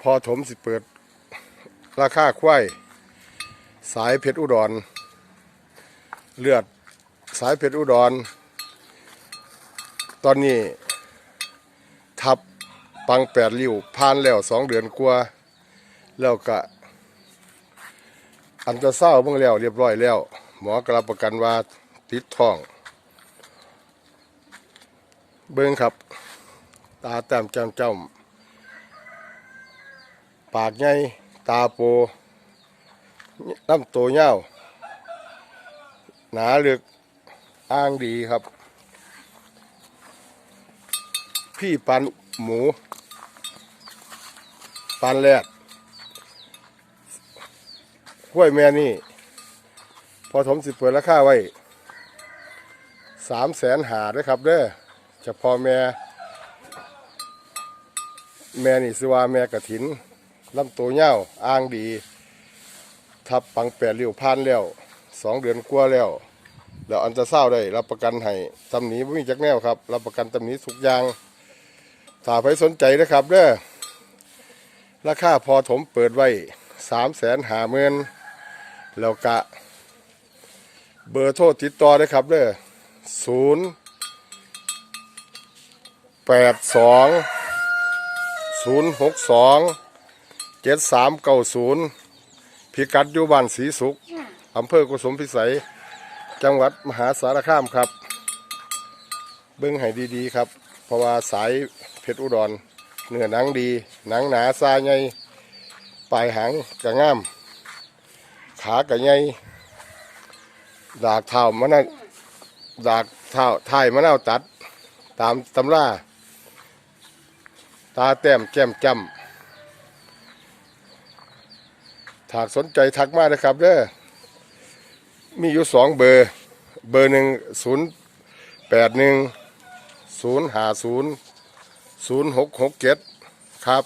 พอถมสิเปิด ราคาควายสายเพชรอุดร เลือดสายเพชรอุดร ตอนนี้ ทับปังแปดริ้วผ่านแล้วสองเดือนกว่าแล้วก็อันจะเศร้าเบิ่งแล้วเรียบร้อยแล้ว หมอกรับประกันว่าติดท้อง เบิ่งครับ ตาแต้มแจ่มจ้ำ ปากใหญ่ตาโปลำตัวเงาวหนาเลึกอ้างดีครับ พี่ปันหมู ปันแรดกล้วยแม่นี่ พอถมสิเปิดราคาไว้สามแสนหาด้วยครับเด้อเฉพาะแม่ แม่นี่สิว่าแม่กระถิน ลำตัวเงาวอ้างดี ทับปังแปดริ้วพันแล้วสองเดือนกว่าแล้วแล้วอันจะเศร้าได้รับประกันให้ตำหนีไม่มีจักแนวครับ รับประกันตำหนีทุกยางถ้าใครสนใจนะครับเด้อราคาพอถมเปิดไว้สามแสนหาเมืนแล้วกะ เบอร์โทรติดต่อได้ครับเด้อศูนย์แปดสองศูนย์หกสอง เจ็ดสามเก้าศูนย์พิกัดอยู่บ้านศรีสุขอำเภอกุสมพิสัย จังหวัดมหาสารคามครับ เบิ้งให้ดีๆครับ เพราะว่าสายเพชรอุดรเนื้อหนังดี หนังหนาซาใหญ่ปลายหางกระง่าม ขากระใหญ่ดากเท้ามะนาวดากเท้าท้ายมะนาวตัด ตามตำรา ตาแต้มแก้มจำ ถากสนใจทักมาเลยครับเด้อมีอยู่สองเบอร์ เบอร์หนึ่งศูนย์แปดหนึ่งศูนย์ห้าศูนย์ศูนย์หกหกเจ็ดครับ